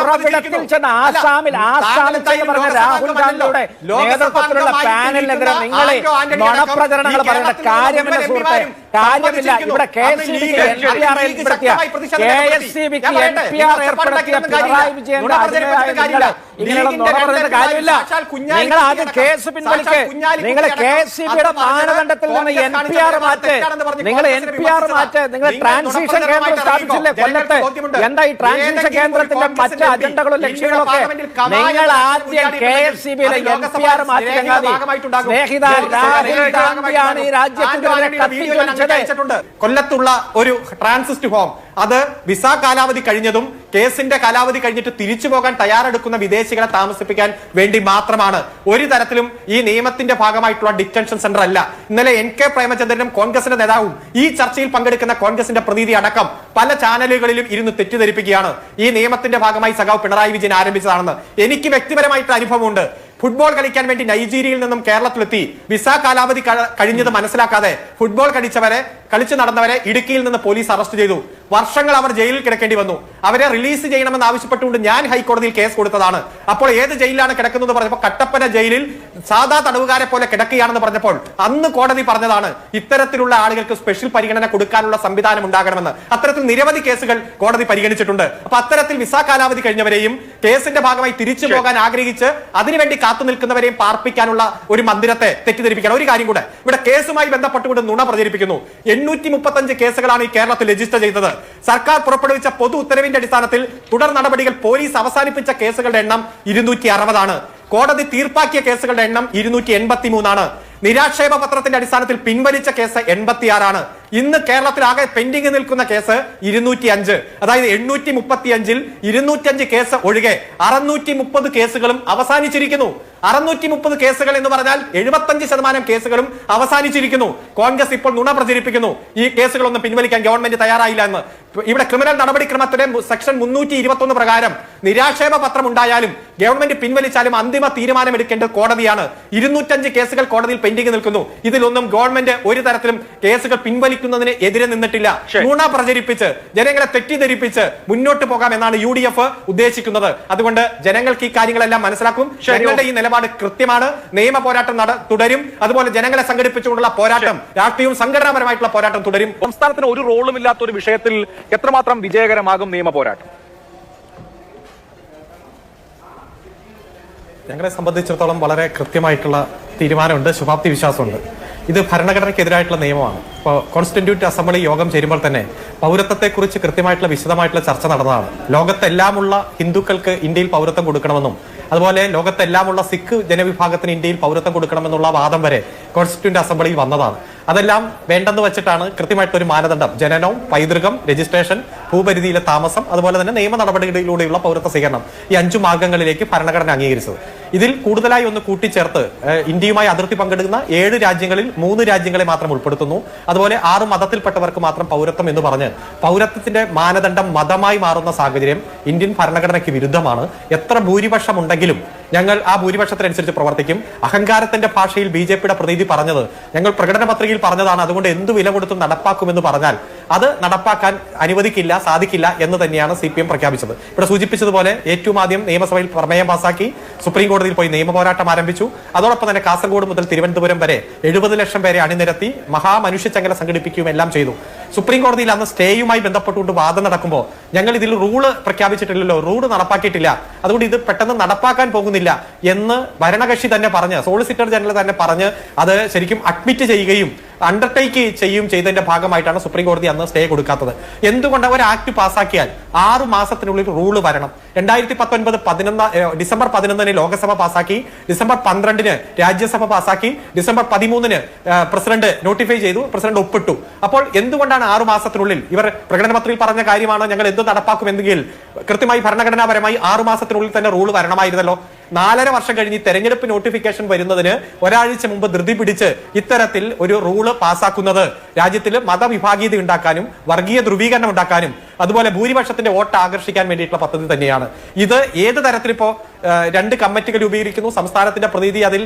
ഉറവിടത്തിൽ. ചെന്ന് അല്ല, ആസാമിൽ ആസാമിൽ താങ്കൾ ചെന്ന് പറഞ്ഞ രാഹുൽ ഗാന്ധിയുടെ നേതൃത്വത്തിലുള്ള പാനലിനെതിരെ ആന്റണി നുണപ്രചരണങ്ങൾ പറയേണ്ട മുഴുവൻ സുഹൃത്തെ. കാര്യമില്ല. ഇവിടെ കെ എസ് സി ബിക്ക് എൻ പി ആർ ഏർപ്പെടുത്തിയ കെ എസ് സി ബിക്ക് എൻ പി ആർ ഏർപ്പെടുത്തിയ പിണറായി. വിജയന്റെ പ്രചരിപ്പിച്ചിട്ട് കാര്യമില്ല. ഇങ്ങനെയുള്ള നുണ പറഞ്ഞിട്ട് കാര്യമില്ല. നിങ്ങൾ ആദ്യം കേസ് പിൻവലിക്ക് നിങ്ങൾ കെ എസ് സി ബിയുടെ മാനദണ്ഡത്തിൽ നിന്ന് എൻ പി ആർ മാറ്റ്. നിങ്ങൾ എൻ പി ആർ. മാറ്റ്. നിങ്ങൾ നിങ്ങൾ ട്രാൻസിഷൻ കേന്ദ്രം സ്ഥാപിച്ചില്ലേ. കൊല്ലത്ത് എന്താ ഈ ട്രാൻസിഷൻ കേന്ദ്രത്തിന്റെ മറ്റ് അജണ്ടകളും ലക്ഷ്യങ്ങളും ഒക്കെ നിങ്ങൾ ആദ്യം കെ എസ് സി ബിയിലെ എൻ പി ആർ മാറ്റി ചങ്ങാതി. ഭാഗമായിട്ടുണ്ടാകും. സ്നേഹിത രാഹുൽ ഗാന്ധിയാണ് ഈ രാജ്യത്തിന്റെ ആന്റോ അയച്ചിട്ടുണ്ട്. കൊല്ലത്തുള്ള ഒരു ട്രാൻസിസ്റ്റ് ഹോം. അത് വിസ കാലാവധി കഴിഞ്ഞതും കേസിന്റെ കാലാവധി കഴിഞ്ഞിട്ട് തിരിച്ചു പോകാൻ തയ്യാറെടുക്കുന്ന വിദേശികളെ താമസിപ്പിക്കാൻ വേണ്ടി മാത്രമാണ്. ഒരു തരത്തിലും ഈ നിയമത്തിന്റെ ഭാഗമായിട്ടുള്ള ഡിറ്റൻഷൻ സെന്റർ അല്ല ഇന്നലെ എൻ കെ പ്രേമചന്ദ്രനും കോൺഗ്രസിന്റെ നേതാവും ഈ ചർച്ചയിൽ പങ്കെടുക്കുന്ന കോൺഗ്രസിന്റെ പ്രതിനിധി അടക്കം പല ചാനലുകളിലും ഇരുന്ന് തെറ്റിദ്ധരിപ്പിക്കുകയാണ്. ഈ നിയമത്തിന്റെ ഭാഗമായി സഖാവ് പിണറായി വിജയൻ ആരംഭിച്ചതാണെന്ന് എനിക്ക് വ്യക്തിപരമായിട്ട് അനുഭവമുണ്ട്. ഫുട്ബോൾ കളിക്കാൻ വേണ്ടി നൈജീരിയയിൽ നിന്നും കേരളത്തിലെത്തി വിസ കാലാവധി കഴിഞ്ഞത് മനസ്സിലാക്കാതെ ഫുട്ബോൾ കളിച്ചവരെ കളിച്ചു നടന്നവരെ ഇടുക്കിയിൽ നിന്ന് പോലീസ് അറസ്റ്റ് ചെയ്തു. വർഷങ്ങൾ അവർ ജയിലിൽ കിടക്കേണ്ടി വന്നു. അവരെ റിലീസ് ചെയ്യണമെന്ന് ആവശ്യപ്പെട്ടുകൊണ്ട് ഞാൻ ഹൈക്കോടതിയിൽ കേസ് കൊടുത്തതാണ്. അപ്പോൾ ഏത് ജയിലിലാണ് കിടക്കുന്നത് പറഞ്ഞപ്പോൾ കട്ടപ്പന ജയിലിൽ സാധാ തടവുകാരെ പോലെ കിടക്കുകയാണെന്ന് പറഞ്ഞപ്പോൾ അന്ന് കോടതി പറഞ്ഞതാണ് ഇത്തരത്തിലുള്ള ആളുകൾക്ക് സ്പെഷ്യൽ പരിഗണന കൊടുക്കാനുള്ള സംവിധാനം ഉണ്ടാകണമെന്ന്. അത്തരത്തിൽ നിരവധി കേസുകൾ കോടതി പരിഗണിച്ചിട്ടുണ്ട്. അപ്പൊ അത്തരത്തിൽ വിസ കാലാവധി കഴിഞ്ഞവരെയും കേസിന്റെ ഭാഗമായി തിരിച്ചു പോകാൻ ആഗ്രഹിച്ച് അതിനുവേണ്ടി കാത്തു നിൽക്കുന്നവരെയും പാർപ്പിക്കാനുള്ള ഒരു മന്ദിരത്തെ തെറ്റിദ്ധരിപ്പിക്കണം ഒരു കാര്യം കൂടെ. ഇവിടെ കേസുമായി ബന്ധപ്പെട്ടുകൊണ്ട് നുണ പ്രചരിപ്പിക്കുന്നു. എണ്ണൂറ്റി മുപ്പത്തഞ്ച് കേസുകളാണ് ഈ കേരളത്തിൽ രജിസ്റ്റർ ചെയ്തത്. സർക്കാർ പുറപ്പെടുവിച്ച പൊതു ഉത്തരവിന്റെ അടിസ്ഥാനത്തിൽ തുടർ നടപടികൾ പോലീസ് അവസാനിപ്പിച്ച കേസുകളുടെ എണ്ണം ഇരുന്നൂറ്റി അറുപതാണ് കോടതി തീർപ്പാക്കിയ കേസുകളുടെ എണ്ണം ഇരുന്നൂറ്റി എൺപത്തി മൂന്നാണ് നിരാക്ഷേപ പത്രത്തിന്റെ അടിസ്ഥാനത്തിൽ പിൻവലിച്ച കേസ് എൺപത്തിയാറാണ്. ഇന്ന് കേരളത്തിൽ ആകെ പെൻഡിംഗ് നിൽക്കുന്ന കേസ് ഇരുന്നൂറ്റി അഞ്ച് അതായത് എണ്ണൂറ്റി മുപ്പത്തി അഞ്ചിൽ ഇരുന്നൂറ്റഞ്ച് കേസ് ഒഴികെ അറുന്നൂറ്റി മുപ്പത് കേസുകളും അവസാനിച്ചിരിക്കുന്നു. അറുന്നൂറ്റി മുപ്പത് കേസുകൾ എന്ന് പറഞ്ഞാൽ എഴുപത്തഞ്ച് ശതമാനം കേസുകളും അവസാനിച്ചിരിക്കുന്നു. കോൺഗ്രസ് ഇപ്പോൾ നുണ പ്രചരിപ്പിക്കുന്നു. ഈ കേസുകളൊന്നും പിൻവലിക്കാൻ ഗവൺമെന്റ് തയ്യാറായില്ല എന്ന്. ഇവിടെ ക്രിമിനൽ നടപടിക്രമത്തിലെ സെക്ഷൻ മുന്നൂറ്റി ഇരുപത്തി ഒന്ന് പ്രകാരം നിരാക്ഷേപ പത്രം ഉണ്ടായാലും ഗവൺമെന്റ് പിൻവലിച്ചാലും അന്തിമ തീരുമാനം എടുക്കേണ്ടത് കോടതിയാണ്. ഇരുന്നൂറ്റഞ്ച് കേസുകൾ കോടതിയിൽ പെൻഡിംഗ് നിൽക്കുന്നു. ഇതിലൊന്നും ഗവൺമെന്റ് ഒരു തരത്തിലും കേസുകൾ പിൻവലിക്കുന്നതിന് എതിരെ നിന്നിട്ടില്ല. നുണ പ്രചരിപ്പിച്ച് ജനങ്ങളെ തെറ്റിദ്ധരിപ്പിച്ച് മുന്നോട്ട് പോകാം എന്നാണ് യു ഡി എഫ് ഉദ്ദേശിക്കുന്നത്. അതുകൊണ്ട് ജനങ്ങൾക്ക് ഈ കാര്യങ്ങളെല്ലാം മനസ്സിലാക്കും. ഞങ്ങളുടെ ഈ നിലപാട് കൃത്യമാണ്. നിയമ പോരാട്ടം തുടരും. അതുപോലെ ജനങ്ങളെ സംഘടിപ്പിച്ചുകൊണ്ടുള്ള പോരാട്ടം രാഷ്ട്രീയവും സംഘടനാപരമായിട്ടുള്ള പോരാട്ടം തുടരും. സംസ്ഥാനത്തിന് ഒരു റോളും ഇല്ലാത്ത ഒരു വിഷയത്തിൽ എത്രമാത്രം വിജയകരമാകും നിയമ പോരാട്ടം? ഞങ്ങളെ സംബന്ധിച്ചിടത്തോളം വളരെ കൃത്യമായിട്ടുള്ള തീരുമാനമുണ്ട് ശുഭാപ്തി വിശ്വാസമുണ്ട്. ഇത് ഭരണഘടനയ്ക്കെതിരായിട്ടുള്ള നിയമമാണ്. ഇപ്പോൾ കോൺസ്റ്റിറ്റ്യൂട്ട് അസംബ്ലി യോഗം ചേരുമ്പോൾ തന്നെ പൗരത്വത്തെക്കുറിച്ച് കൃത്യമായിട്ടുള്ള വിശദമായിട്ടുള്ള ചർച്ച നടന്നതാണ്. ലോകത്തെല്ലാമുള്ള ഹിന്ദുക്കൾക്ക് ഇന്ത്യയിൽ പൗരത്വം കൊടുക്കണമെന്നും അതുപോലെ ലോകത്തെല്ലാമുള്ള സിഖ് ജനവിഭാഗത്തിന് ഇന്ത്യയിൽ പൗരത്വം കൊടുക്കണമെന്നുള്ള വാദം വരെ കോൺസ്റ്റിറ്റ്യൂന്റ് അസംബ്ലിയിൽ വന്നതാണ്. അതെല്ലാം വേണ്ടെന്ന് വെച്ചിട്ടാണ് കൃത്യമായിട്ടൊരു മാനദണ്ഡം. ജനനവും പൈതൃകം രജിസ്ട്രേഷൻ ഭൂപരിധിയിലെ താമസം അതുപോലെ തന്നെ നിയമ നടപടികളിലൂടെയുള്ള പൗരത്വ സ്വീകരണം ഈ അഞ്ചു മാർഗങ്ങളിലേക്ക് ഭരണഘടന അംഗീകരിച്ചത്. ഇതിൽ കൂടുതലായി ഒന്ന് കൂട്ടിച്ചേർത്ത് ഇന്ത്യയുമായി അതിർത്തി പങ്കിടുന്ന ഏഴ് രാജ്യങ്ങളിൽ മൂന്ന് രാജ്യങ്ങളെ മാത്രം ഉൾപ്പെടുത്തുന്നു. അതുപോലെ ആറ് മതത്തിൽപ്പെട്ടവർക്ക് മാത്രം പൗരത്വം എന്ന് പറഞ്ഞ് പൗരത്വത്തിന്റെ മാനദണ്ഡം മതമായി മാറുന്ന സാഹചര്യം ഇന്ത്യൻ ഭരണഘടനയ്ക്ക് വിരുദ്ധമാണ്. എത്ര ഭൂരിപക്ഷം ഉണ്ടെങ്കിലും ഞങ്ങൾ ആ ഭൂരിപക്ഷത്തിനനുസരിച്ച് പ്രവർത്തിക്കും. അഹങ്കാരത്തിന്റെ ഭാഷയിൽ ബി ജെ പിയുടെ പ്രതീതി പറഞ്ഞത് ഞങ്ങൾ പ്രകടന പത്രികയിൽ പറഞ്ഞതാണ്. അതുകൊണ്ട് എന്ത് വില കൊടുത്തും നടപ്പാക്കുമെന്ന് പറഞ്ഞാൽ അത് നടപ്പാക്കാൻ അനുവദിക്കില്ല സാധിക്കില്ല എന്ന് തന്നെയാണ് സി പി എം പ്രഖ്യാപിച്ചത്. ഇവിടെ സൂചിപ്പിച്ചതുപോലെ ഏറ്റവും ആദ്യം നിയമസഭയിൽ പ്രമേയം പാസാക്കി സുപ്രീം കോടതിയിൽ പോയി നിയമ പോരാട്ടം ആരംഭിച്ചു. അതോടൊപ്പം തന്നെ കാസർഗോഡ് മുതൽ തിരുവനന്തപുരം വരെ എഴുപത് ലക്ഷം പേരെ അണിനിരത്തി മഹാമനുഷ്യച്ചങ്ങല സംഘടിപ്പിക്കുകയും എല്ലാം ചെയ്തു. സുപ്രീം കോടതിയിൽ അന്ന് സ്റ്റേയുമായി ബന്ധപ്പെട്ടുകൊണ്ട് വാദം നടക്കുമ്പോൾ ഞങ്ങൾ ഇതിൽ റൂൾ പ്രഖ്യാപിച്ചിട്ടില്ലല്ലോ റൂൾ നടപ്പാക്കിയിട്ടില്ല. അതുകൊണ്ട് ഇത് പെട്ടെന്ന് നടപ്പാക്കാൻ പോകുന്നില്ല എന്ന് ഭരണകക്ഷി തന്നെ പറഞ്ഞ് സോളിസിറ്റർ ജനറൽ തന്നെ പറഞ്ഞ് അത് ശരിക്കും അഡ്മിറ്റ് ചെയ്യുകയും അണ്ടർടേക്ക് ചെയ്യും ചെയ്തതിന്റെ ഭാഗമായിട്ടാണ് സുപ്രീം കോടതി അന്ന് സ്റ്റേ കൊടുക്കാത്തത്. എന്തുകൊണ്ട് ഒരു ആക്ട് പാസ്സാക്കിയാൽ ആറു മാസത്തിനുള്ളിൽ റൂൾ വരണം. രണ്ടായിരത്തി പത്തൊൻപത് പതിനൊന്ന് ഡിസംബർ പതിനൊന്നിന് ലോക്സഭ പാസ്സാക്കി ഡിസംബർ പന്ത്രണ്ടിന് രാജ്യസഭ പാസ്സാക്കി ഡിസംബർ പതിമൂന്നിന് പ്രസിഡന്റ് നോട്ടിഫൈ ചെയ്തു പ്രസിഡന്റ് ഒപ്പിട്ടു. അപ്പോൾ എന്തുകൊണ്ടാണ് ആറു മാസത്തിനുള്ളിൽ ഇവർ പ്രകടനപത്രിയിൽ പറഞ്ഞ കാര്യമാണ് ഞങ്ങൾ എന്ത് നടപ്പാക്കുമെങ്കിൽ കൃത്യമായി ഭരണഘടനാപരമായി ആറു മാസത്തിനുള്ളിൽ തന്നെ റൂൾ വരണമായിരുന്നല്ലോ? നാലര വർഷം കഴിഞ്ഞ് തെരഞ്ഞെടുപ്പ് നോട്ടിഫിക്കേഷൻ വരുന്നതിന് ഒരാഴ്ച മുമ്പ് ധൃതി പിടിച്ച് ഇത്തരത്തിൽ ഒരു റൂൾ പാസാക്കുന്നത്. രാജ്യത്തിൽ മതവിഭാഗീയത ഉണ്ടാക്കാനും വർഗീയ ധ്രുവീകരണം ഉണ്ടാക്കാനും അതുപോലെ ഭൂരിപക്ഷത്തിന്റെ വോട്ട് ആകർഷിക്കാൻ വേണ്ടിയിട്ടുള്ള പദ്ധതി തന്നെയാണ്. ഇത് ഏത് തരത്തിൽ ഇപ്പോ രണ്ട് കമ്മിറ്റികൾ രൂപീകരിക്കുന്നു സംസ്ഥാനത്തിന്റെ പ്രതിനിധി അതിൽ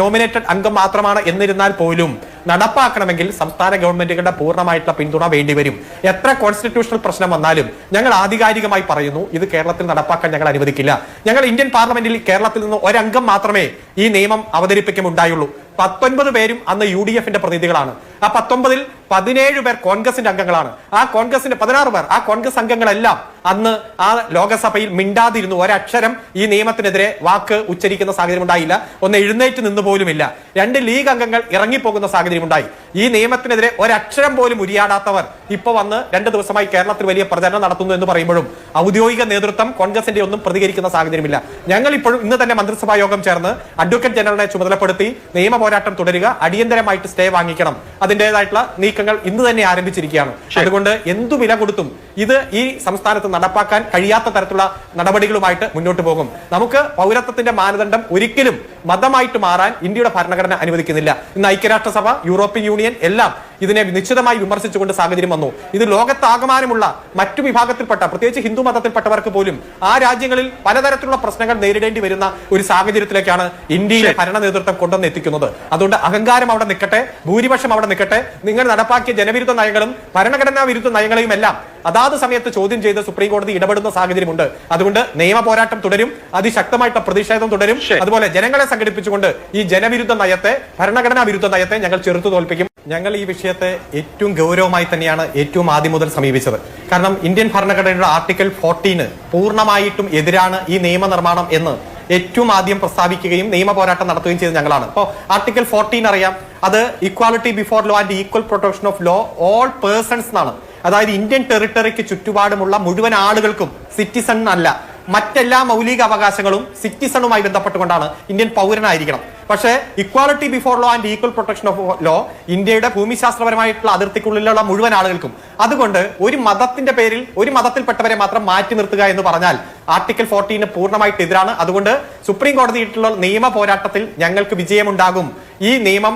നോമിനേറ്റഡ് അംഗം മാത്രമാണ് എന്നിരുന്നാൽ പോലും. നടപ്പാക്കണമെങ്കിൽ സംസ്ഥാന ഗവൺമെന്റുകളുടെ പൂർണമായിട്ടുള്ള പിന്തുണ വേണ്ടിവരും. എത്ര കോൺസ്റ്റിറ്റ്യൂഷണൽ പ്രശ്നം വന്നാലും ഞങ്ങൾ ആധികാരികമായി പറയുന്നു ഇത് കേരളത്തിൽ നടപ്പാക്കാൻ ഞങ്ങൾ അനുവദിക്കില്ല. ഞങ്ങൾ ഇന്ത്യൻ പാർലമെന്റിൽ കേരളത്തിൽ നിന്ന് ഒരംഗം മാത്രമേ ഈ നിയമം അവതരിപ്പിക്കുമുണ്ടായുള്ളൂ. പത്തൊൻപത് പേരും അന്ന് യു ഡി എഫിന്റെ പ്രതിനിധികളാണ്. ആ പത്തൊമ്പതിൽ പതിനേഴ് പേർ കോൺഗ്രസിന്റെ അംഗങ്ങളാണ്. ആ കോൺഗ്രസിന്റെ പതിനാറ് പേർ ആ കോൺഗ്രസ് അംഗങ്ങളെല്ലാം അന്ന് ആ ലോകസഭയിൽ മിണ്ടാതിരുന്നു. ഒരക്ഷരം ഈ നിയമത്തിനെതിരെ വാക്ക് ഉച്ചരിക്കുന്ന സാഹചര്യം ഉണ്ടായില്ല ഒന്ന് എഴുന്നേറ്റ് നിന്ന് പോലുമില്ല രണ്ട് ലീഗ് അംഗങ്ങൾ ഇറങ്ങിപ്പോകുന്ന സാഹചര്യം ഉണ്ടായി ഈ നിയമത്തിനെതിരെ ഒരക്ഷരം പോലും ഉരിയാടാത്തവർ ഇപ്പൊ വന്ന് രണ്ട് ദിവസമായി കേരളത്തിൽ വലിയ പ്രചരണം നടത്തുന്നു എന്ന് പറയുമ്പോഴും ഔദ്യോഗിക നേതൃത്വം കോൺഗ്രസിന്റെ ഒന്നും പ്രതികരിക്കുന്ന സാഹചര്യമില്ല. ഞങ്ങൾ ഇപ്പോഴും ഇന്ന് തന്നെ മന്ത്രിസഭാ യോഗം ചേർന്ന് അഡ്വക്കേറ്റ് ജനറലിനെ ചുമതലപ്പെടുത്തി നിയമ പോരാട്ടം തുടരുക അടിയന്തരമായിട്ട് സ്റ്റേ വാങ്ങിക്കണം. അതിന്റേതായിട്ടുള്ള നീക്കങ്ങൾ ഇന്ന് തന്നെ ആരംഭിച്ചിരിക്കുകയാണ്. അതുകൊണ്ട് എന്തു വില കൊടുത്തും ഇത് ഈ സംസ്ഥാനത്ത് നടപ്പാക്കാൻ കഴിയാത്ത തരത്തിലുള്ള നടപടികളുമായിട്ട് മുന്നോട്ട് പോകും. നമുക്ക് പൗരത്വത്തിന്റെ മാനദണ്ഡം ഒരിക്കലും മതമായിട്ട് മാറാൻ ഇന്ത്യയുടെ ഭരണഘടന അനുവദിക്കുന്നില്ല. ഇന്ന് ഐക്യരാഷ്ട്രസഭ യൂറോപ്യൻ യൂണിയൻ എല്ലാം ഇതിനെ നിശ്ചിതമായി വിമർശിച്ചുകൊണ്ട് സാഹചര്യം വന്നു. ഇത് ലോകത്താകമാനമുള്ള മറ്റു വിഭാഗത്തിൽപ്പെട്ട പ്രത്യേകിച്ച് ഹിന്ദു മതത്തിൽപ്പെട്ടവർക്ക് പോലും ആ രാജ്യങ്ങളിൽ പലതരത്തിലുള്ള പ്രശ്നങ്ങൾ നേരിടേണ്ടി വരുന്ന ഒരു സാഹചര്യത്തിലേക്കാണ് ഇന്ത്യയിലെ ഭരണ നേതൃത്വം കൊണ്ടുവന്ന് എത്തിക്കുന്നത്. അതുകൊണ്ട് അഹങ്കാരം അവിടെ നിൽക്കട്ടെ ഭൂരിപക്ഷം അവിടെ നിൽക്കട്ടെ. നിങ്ങൾ നടപ്പാക്കിയ ജനവിരുദ്ധ നയങ്ങളും ഭരണഘടനാ വിരുദ്ധ നയങ്ങളെയും എല്ലാം അതാത് സമയത്ത് ചോദ്യം ചെയ്ത് സുപ്രീം കോടതി ഇടപെടുന്ന സാഹചര്യമുണ്ട്. അതുകൊണ്ട് നിയമ പോരാട്ടം തുടരും അതിശക്തമായിട്ടുള്ള പ്രതിഷേധം തുടരും. അതുപോലെ ജനങ്ങളെ സംഘടിപ്പിച്ചുകൊണ്ട് ഈ ജനവിരുദ്ധ നയത്തെ ഭരണഘടനാ വിരുദ്ധ നയത്തെ ഞങ്ങൾ ചെറുത്തു തോൽപ്പിക്കും. ഞങ്ങൾ ഈ വിഷയത്തെ ഏറ്റവും ഗൗരവമായി തന്നെയാണ് ഏറ്റവും ആദ്യം മുതൽ സമീപിച്ചത്. കാരണം ഇന്ത്യൻ ഭരണഘടനയുടെ ആർട്ടിക്കിൾ ഫോർട്ടീന് പൂർണമായിട്ടും എതിരാണ് ഈ നിയമനിർമ്മാണം എന്ന് ഏറ്റവും ആദ്യം പ്രസ്താവിക്കുകയും നിയമ പോരാട്ടം നടത്തുകയും ചെയ്ത ഞങ്ങളാണ്. അപ്പോൾ ആർട്ടിക്കിൾ ഫോർട്ടീൻ അറിയാം. അത് equality before law and equal protection of law all persons എന്നാണ്. അതായത് ഇന്ത്യൻ ടെറിട്ടറിക്ക് ചുറ്റുപാടുമുള്ള മുഴുവൻ ആളുകൾക്കും സിറ്റിസൺ അല്ല. മറ്റെല്ലാ മൗലിക അവകാശങ്ങളും സിറ്റിസണുമായി ബന്ധപ്പെട്ടുകൊണ്ടാണ് ഇന്ത്യൻ പൗരനായിരിക്കണം. പക്ഷേ equality before law and equal protection of law ഇന്ത്യയുടെ ഭൂമിശാസ്ത്രപരമായിട്ടുള്ള അതിർത്തിക്കുള്ളിലുള്ള മുഴുവൻ ആളുകൾക്കും. അതുകൊണ്ട് ഒരു മതത്തിന്റെ പേരിൽ ഒരു മതത്തിൽപ്പെട്ടവരെ മാത്രം മാറ്റി നിർത്തുക എന്ന് പറഞ്ഞാൽ ആർട്ടിക്കിൾ ഫോർട്ടീന് പൂർണമായിട്ട് എതിരാണ്. അതുകൊണ്ട് സുപ്രീം കോടതിയിട്ടുള്ള നിയമ പോരാട്ടത്തിൽ ഞങ്ങൾക്ക് വിജയമുണ്ടാകും. ഈ നിയമം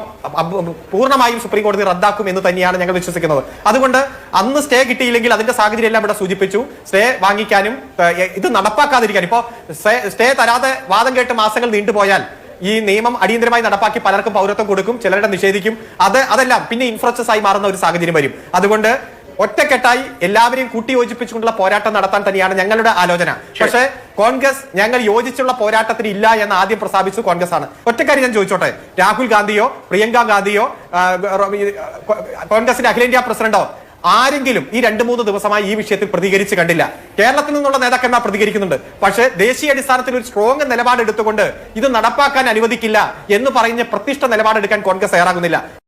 പൂർണമായും സുപ്രീം കോടതി റദ്ദാക്കും എന്ന് തന്നെയാണ് ഞങ്ങൾ വിശ്വസിക്കുന്നത്. അതുകൊണ്ട് അന്ന് സ്റ്റേ കിട്ടിയില്ലെങ്കിൽ അതിന്റെ സാഹചര്യം എല്ലാം ഇവിടെ സൂചിപ്പിച്ചു. സ്റ്റേ വാങ്ങിക്കാനും ഇത് നടപ്പാക്കാതിരിക്കാനും ഇപ്പോ സ്റ്റേ തരാതെ വാദം കേട്ട് മാസങ്ങൾ നീണ്ടുപോയാൽ ഈ നിയമം അടിയന്തരമായി നടപ്പാക്കി പലർക്കും പൗരത്വം കൊടുക്കും ചിലരുടെ നിഷേധിക്കും. അത് അതെല്ലാം പിന്നെ ഇൻഫ്രസ്ട്രസ് ആയി മാറുന്ന ഒരു സാഹചര്യം വരും. അതുകൊണ്ട് ഒറ്റക്കെട്ടായി എല്ലാവരെയും കൂട്ടി യോജിപ്പിച്ചുകൊണ്ടുള്ള പോരാട്ടം നടത്താൻ തന്നെയാണ് ഞങ്ങളുടെ ആലോചന. പക്ഷേ കോൺഗ്രസ് ഞങ്ങൾ യോജിച്ചുള്ള പോരാട്ടത്തിന് ഇല്ല എന്ന് ആദ്യം പ്രസ്താവിച്ചു കോൺഗ്രസ് ആണ് ഒറ്റക്കാരി ഞാൻ ചോദിച്ചോട്ടെ? രാഹുൽ ഗാന്ധിയോ പ്രിയങ്ക ഗാന്ധിയോ കോൺഗ്രസിന്റെ അഖിലേന്ത്യാ പ്രസിഡന്റോ? ആരെങ്കിലും ഈ രണ്ട് മൂന്ന് ദിവസമായി ഈ വിഷയത്തിൽ പ്രതികരിച്ച് കണ്ടില്ല. കേരളത്തിൽ നിന്നുള്ള നേതാക്കന്മാർ പ്രതികരിക്കുന്നുണ്ട്. പക്ഷേ ദേശീയ അടിസ്ഥാനത്തിൽ ഒരു സ്ട്രോങ് നിലപാടെടുത്തുകൊണ്ട് ഇത് നടപ്പാക്കാൻ അനുവദിക്കില്ല എന്ന് പറഞ്ഞ് പ്രത്യക്ഷ നിലപാടെടുക്കാൻ കോൺഗ്രസ് തയ്യാറാകുന്നില്ല.